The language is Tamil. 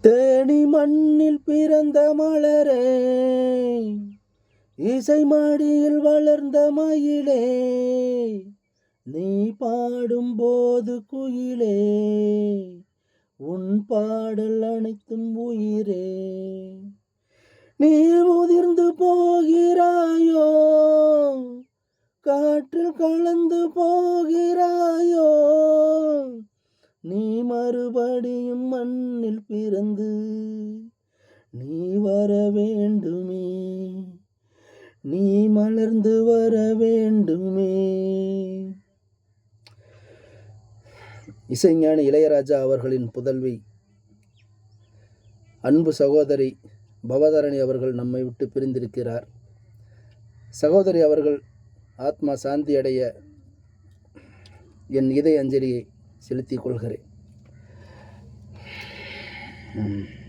தேனி மண்ணில் பிறந்த மலரே இசை மாடியில் வளர்ந்த மயிலே நீ பாடும் போது குயிலே உன் பாடல் அனைத்தும் உயிரே. நீ உதிர்ந்து போகிறாயோ காற்றில் கலந்து போகிறாயோ மறுபடியும் மண்ணில் பிறந்து நீ வர வேண்டுமே. நீ மலர்ந்து வர வேண்டுமே. இசைஞானி இளையராஜா அவர்களின் புதல்வி. அன்பு சகோதரி பவதரணி அவர்கள் நம்மை விட்டு பிரிந்திருக்கிறார். சகோதரி அவர்கள் ஆத்மா சாந்தி அடைய என் இதய அஞ்சலியை செலுத்திக் கொள்கிறேன். 嗯。